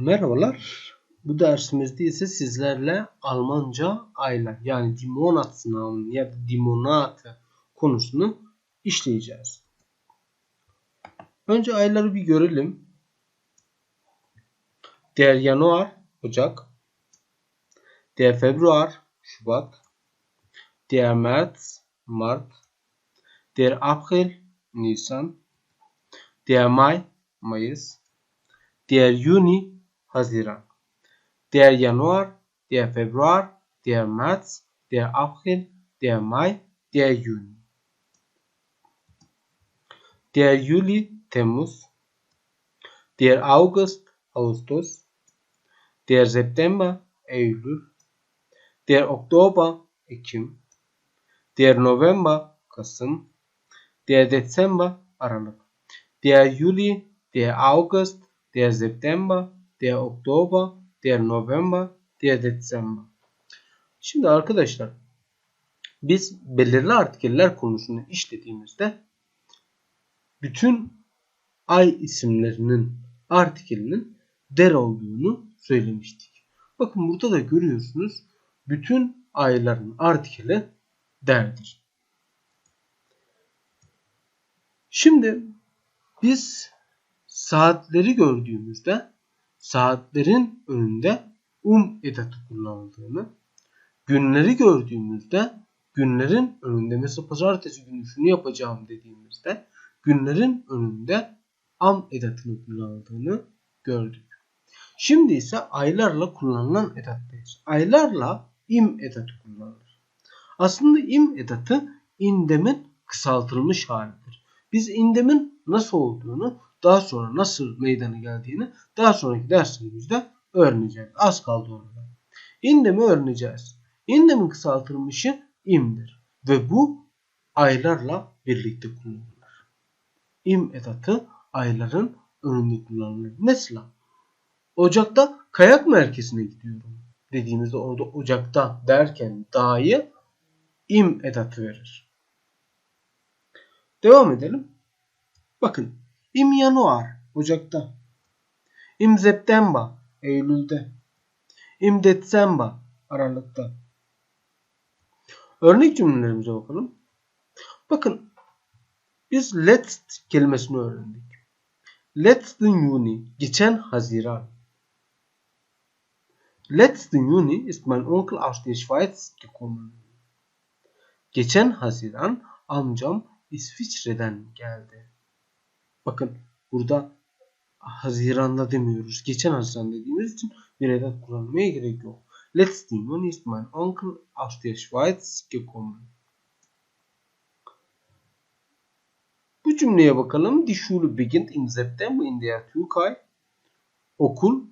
Merhabalar. Bu dersimizde ise sizlerle Almanca aylar yani die Monatsnamen ya da die Monate konusunu işleyeceğiz. Önce ayları bir görelim. Der Januar Ocak. Der Februar Şubat. Der März Mart. Der April Nisan. Der Mai Mayıs. Der Juni Haziran. Der Januar, der Februar, der März, der April, der Mai, der Juni. Der Juli Temmuz. Der August Ağustos. Der September Eylül. Der Oktober Ekim. Der November Kasım. Der Dezember Aralık. Der Juli, der August, der September, der Oktober, der November, der Dezember. Şimdi arkadaşlar biz belirli artikeller konusunu işlediğimizde bütün ay isimlerinin artikelinin der olduğunu söylemiştik. Bakın burada da görüyorsunuz bütün ayların artikeli derdir. Şimdi biz saatleri gördüğümüzde saatlerin önünde um edatı kullanıldığını, günleri gördüğümüzde günlerin önünde mesela pazartesi günü şunu yapacağım dediğimizde günlerin önünde am edatını kullanıldığını gördük. Şimdi ise aylarla kullanılan edattayız. Aylarla im edatı kullanılır. Aslında im edatı indemin kısaltılmış halidir. Biz indemin nasıl olduğunu daha sonra nasıl meydana geldiğini daha sonraki derslerimizde öğreneceğiz. Az kaldı orada. İndemi öğreneceğiz. İndemin kısaltılmışı imdir. Ve bu aylarla birlikte kullanılır. İm edatı ayların önünde kullanılır. Mesela Ocakta kayak merkezine gidiyorum dediğimizde orada Ocakta derken dahi im edatı verir. Devam edelim. Bakın im Januar Ocak'ta. Im September Eylül'de. Im Dezember Aralık'ta. Örnek cümlelerimize bakalım. Bakın biz letzt kelimesini öğrendik. Letzten Juni, geçen Haziran. Letzten Juni ist mein Onkel aus der Schweiz gekommen. Geçen Haziran amcam İsviçre'den geldi. Bakın burada Haziran'da demiyoruz. Geçen Haziran dediğimiz için bir edat kullanmaya gerek yok. Letzten Juni ist mein Onkel aus der Schweiz gekommen. Bu cümleye bakalım. Die Schule beginnt im September in der Türkei. Okul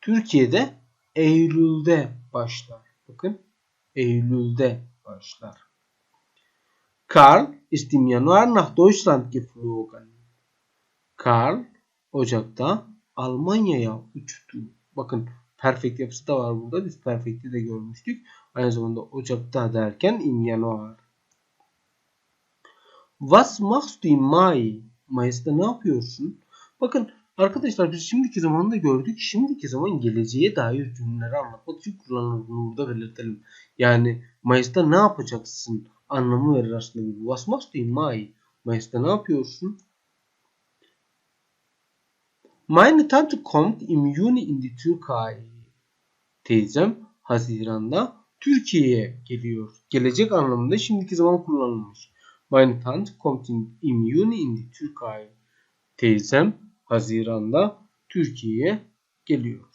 Türkiye'de Eylül'de başlar. Bakın Eylül'de başlar. Karl ist im Januar nach Deutschland geflogen. Karl Ocak'ta Almanya'ya uçtu. Bakın perfect yapısı da var burada. Biz perfect'i de görmüştük. Aynı zamanda Ocak'ta derken im Januar. Was machst du im Mai? Mayıs'ta ne yapıyorsun? Bakın arkadaşlar biz şimdiki zamanında gördük. Şimdiki zaman geleceğe dair cümleleri anlatmak için kullanıldığını burada belirtelim. Yani Mayıs'ta ne yapacaksın anlamı verir aslında. Was machst du im Mai? Mayıs'ta ne yapıyorsun? Meine Tante kommt im Juni in die Türkei. Teyzem Haziran'da Türkiye'ye geliyor. Gelecek anlamında şimdiki zaman kullanılmış. Meine Tante kommt im Juni in die Türkei. Teyzem Haziran'da Türkiye'ye geliyor.